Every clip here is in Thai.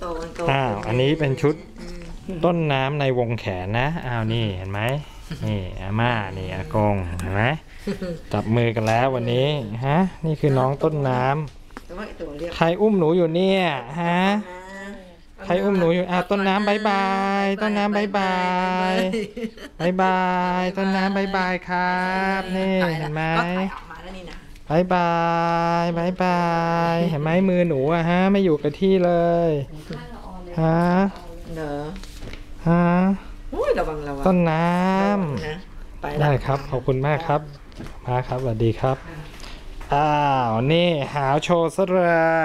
โตมันโตอ้าวอันนี้เป็นชุดอืมต้นน้ำในวงแขนนะอ้าวนี่เห็นไหมนี่อาม่านี่อากงเห็นไหมจับมือกันแล้ววันนี้ฮะนี่คือน้องต้นน้ำแต่ว่าไอ้ตัวเรียกใครอุ้มหนูอยู่เนี่ยฮะนะใครอุ้มหนูอยู่อ้าวต้นน้ำบายบายต้นน้ำบายบายบายบายต้นน้ำบายบายครับนี่เห็นไหม ก็ถ่ายออกมาแล้วนี่นะบายบายบายบายเห็นไหมมือหนูอะฮะ ไม่อยู่กับที่เลยฮะเด้อฮะอุ้ยระวังระวังต้นน้ระวังำนะไปละได้ครับ ขอบคุณมากครับ มาครับสวัสดีครับ อ้าว นี่หาวโชว์ซะเล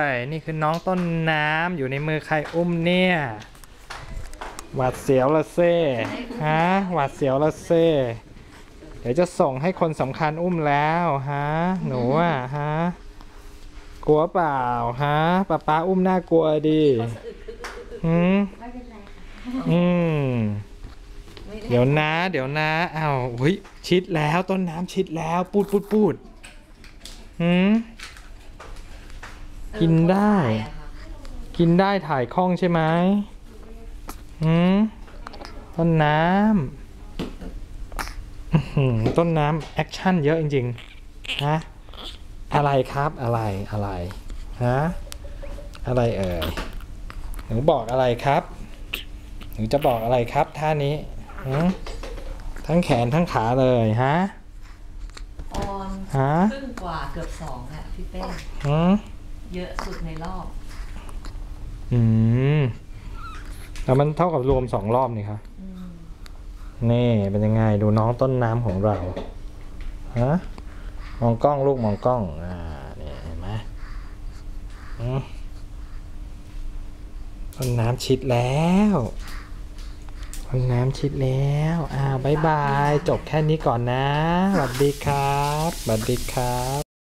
ย นี่คือน้องต้นน้ำอยู่ในมือใครอุ้มเนี่ย หวาดเสียวละเซ่ฮะ หวาดเสียวละเซ่เดี๋ยวจะส่งให้คนสำคัญอุ้มแล้วฮะหนูอะฮะกลัวเปล่าฮะป้าป้าอุ้มน่ากลัวดีหืมอืมเดี๋ยวนะ เดี๋ยวนะอ้าวเฮ้ยชิดแล้วต้นน้ำชิดแล้ว ปูดปูดปูดหืมกินได้ กินได้ถ่ายคล่องใช่ไหมหืมต้นน้ำอื้อหือ ต้นน้ำแอคชั่นเยอะจริงๆฮะอะไรครับอะไรอะไรฮะอะไรเอ่ยหนูบอกอะไรครับหนูจะบอกอะไรครับท่านี้หืมทั้งแขนทั้งขาเลยฮะออนฮะครึ่งกว่าเกือบสองอะพี่เป้หืมเยอะสุดในรอบ อืมแล้วมันเท่ากับรวมสองรอบนี่ครับอืม นี่เป็นยังไงดูน้องต้นน้ำของเราฮะมองกล้องลูกมองกล้องอ่านี่เห็นไหมอืมต้นน้ำชิดแล้วต้นน้ำชิดแล้วอ่าบายบาย จบแค่นี้ก่อนนะสวัสดีครับสวัสดีครับ